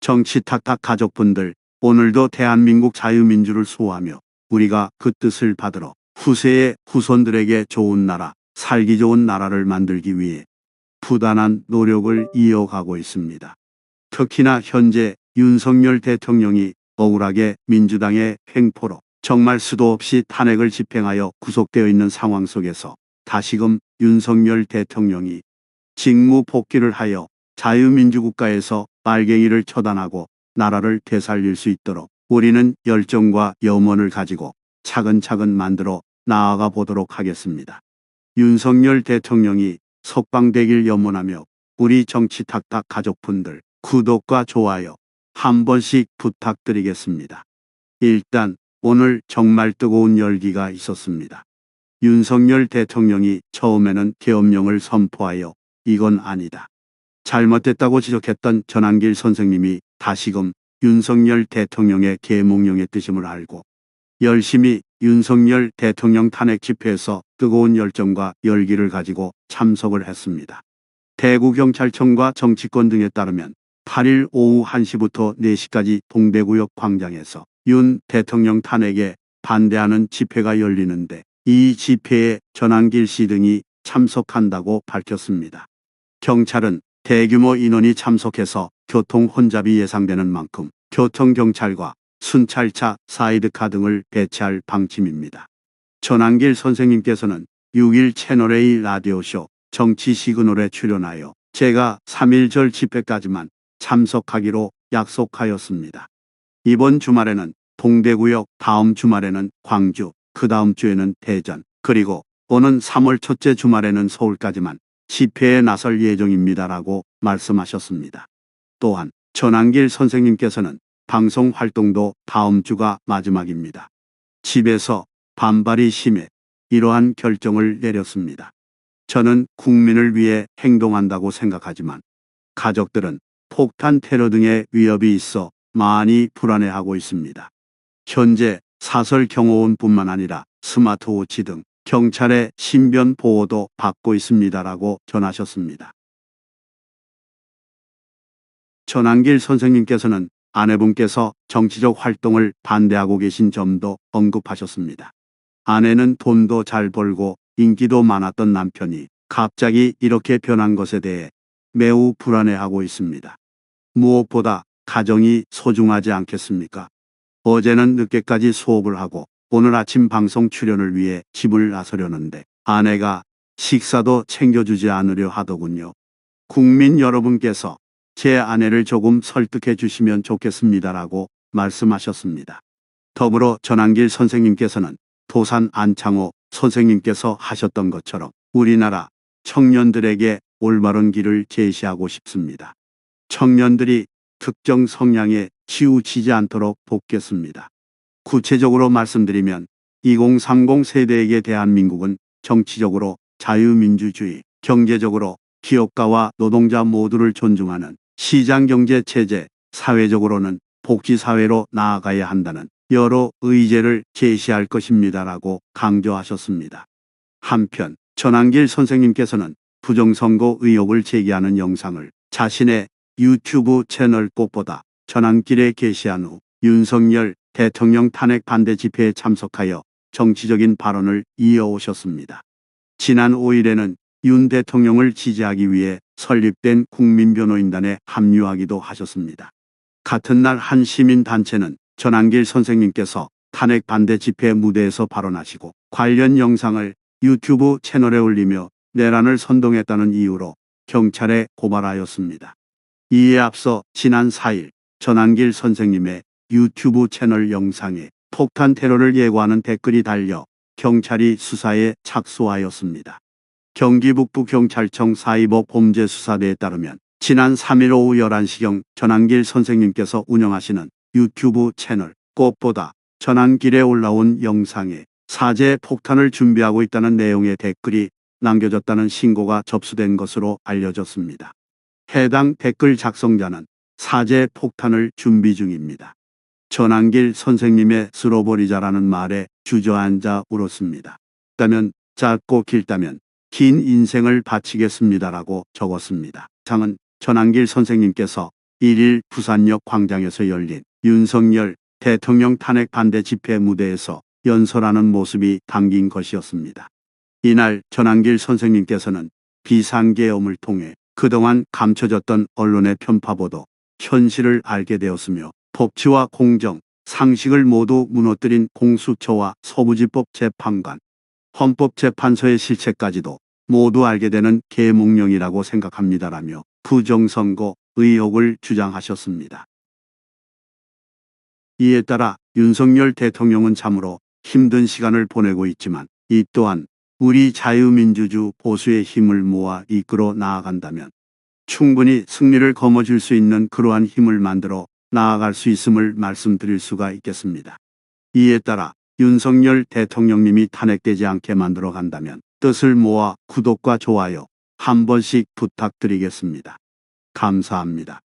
정치 탁탁 가족분들 오늘도 대한민국 자유민주를 수호하며 우리가 그 뜻을 받들어 후세의 후손들에게 좋은 나라, 살기 좋은 나라를 만들기 위해 부단한 노력을 이어가고 있습니다. 특히나 현재 윤석열 대통령이 억울하게 민주당의 횡포로 정말 수도 없이 탄핵을 집행하여 구속되어 있는 상황 속에서 다시금 윤석열 대통령이 직무 복귀를 하여 자유민주국가에서 빨갱이를 처단하고 나라를 되살릴 수 있도록 우리는 열정과 염원을 가지고 차근차근 만들어 나아가 보도록 하겠습니다. 윤석열 대통령이 석방되길 염원하며 우리 정치 탁탁 가족분들 구독과 좋아요 한 번씩 부탁드리겠습니다. 일단 오늘 정말 뜨거운 열기가 있었습니다. 윤석열 대통령이 처음에는 계엄령을 선포하여 이건 아니다. 잘못됐다고 지적했던 전한길 선생님이 다시금 윤석열 대통령의 계몽령의 뜻임을 알고 열심히 윤석열 대통령 탄핵 집회에서 뜨거운 열정과 열기를 가지고 참석을 했습니다. 대구경찰청과 정치권 등에 따르면 8일 오후 1시부터 4시까지 동대구역 광장에서 윤 대통령 탄핵에 반대하는 집회가 열리는데 이 집회에 전한길 씨 등이 참석한다고 밝혔습니다. 경찰은 대규모 인원이 참석해서 교통 혼잡이 예상되는 만큼 교통경찰과 순찰차, 사이드카 등을 배치할 방침입니다. 전한길 선생님께서는 6일 채널A 라디오쇼 정치 시그널에 출연하여 제가 3.1절 집회까지만 참석하기로 약속하였습니다. 이번 주말에는 동대구역, 다음 주말에는 광주, 그 다음 주에는 대전, 그리고 오는 3월 첫째 주말에는 서울까지만 집회에 나설 예정입니다라고 말씀하셨습니다. 또한 전한길 선생님께서는 방송 활동도 다음 주가 마지막입니다. 집에서 반발이 심해 이러한 결정을 내렸습니다. 저는 국민을 위해 행동한다고 생각하지만 가족들은 폭탄 테러 등의 위협이 있어 많이 불안해하고 있습니다. 현재 사설 경호원뿐만 아니라 스마트워치 등 경찰의 신변 보호도 받고 있습니다라고 전하셨습니다. 전한길 선생님께서는 아내분께서 정치적 활동을 반대하고 계신 점도 언급하셨습니다. 아내는 돈도 잘 벌고 인기도 많았던 남편이 갑자기 이렇게 변한 것에 대해 매우 불안해하고 있습니다. 무엇보다 가정이 소중하지 않겠습니까? 어제는 늦게까지 수업을 하고 오늘 아침 방송 출연을 위해 집을 나서려는데 아내가 식사도 챙겨주지 않으려 하더군요. 국민 여러분께서 제 아내를 조금 설득해 주시면 좋겠습니다라고 말씀하셨습니다. 더불어 전한길 선생님께서는 도산 안창호 선생님께서 하셨던 것처럼 우리나라 청년들에게 올바른 길을 제시하고 싶습니다. 청년들이 특정 성향에 치우치지 않도록 돕겠습니다. 구체적으로 말씀드리면 2030 세대에게 대한민국은 정치적으로 자유민주주의, 경제적으로 기업가와 노동자 모두를 존중하는 시장경제 체제, 사회적으로는 복지사회로 나아가야 한다는 여러 의제를 제시할 것입니다라고 강조하셨습니다. 한편 전한길 선생님께서는 부정선거 의혹을 제기하는 영상을 자신의 유튜브 채널 꽃보다 전한길에 게시한 후 윤석열 대통령 탄핵 반대 집회에 참석하여 정치적인 발언을 이어오셨습니다. 지난 5일에는 윤 대통령을 지지하기 위해 설립된 국민변호인단에 합류하기도 하셨습니다. 같은 날 한 시민단체는 전한길 선생님께서 탄핵 반대 집회 무대에서 발언하시고 관련 영상을 유튜브 채널에 올리며 내란을 선동했다는 이유로 경찰에 고발하였습니다. 이에 앞서 지난 4일 전한길 선생님의 유튜브 채널 영상에 폭탄 테러를 예고하는 댓글이 달려 경찰이 수사에 착수하였습니다. 경기 북부 경찰청 사이버 범죄 수사대에 따르면 지난 3일 오후 11시경 전한길 선생님께서 운영하시는 유튜브 채널 꽃보다 전한길에 올라온 영상에 사제 폭탄을 준비하고 있다는 내용의 댓글이 남겨졌다는 신고가 접수된 것으로 알려졌습니다. 해당 댓글 작성자는 사제 폭탄을 준비 중입니다. 전한길 선생님의 쓸어버리자라는 말에 주저앉아 울었습니다. 있다면 짧고 길다면 긴 인생을 바치겠습니다라고 적었습니다. 상은 전한길 선생님께서 1일 부산역 광장에서 열린 윤석열 대통령 탄핵 반대 집회 무대에서 연설하는 모습이 담긴 것이었습니다. 이날 전한길 선생님께서는 비상계엄을 통해 그동안 감춰졌던 언론의 편파보도 현실을 알게 되었으며 법치와 공정, 상식을 모두 무너뜨린 공수처와 서부지법 재판관, 헌법재판소의 실체까지도 모두 알게 되는 계몽령이라고 생각합니다라며 부정선거 의혹을 주장하셨습니다. 이에 따라 윤석열 대통령은 참으로 힘든 시간을 보내고 있지만 이 또한 우리 자유민주주 보수의 힘을 모아 이끌어 나아간다면 충분히 승리를 거머쥘 수 있는 그러한 힘을 만들어 나아갈 수 있음을 말씀드릴 수가 있겠습니다. 이에 따라 윤석열 대통령님이 탄핵되지 않게 만들어 간다면 뜻을 모아 구독과 좋아요 한 번씩 부탁드리겠습니다. 감사합니다.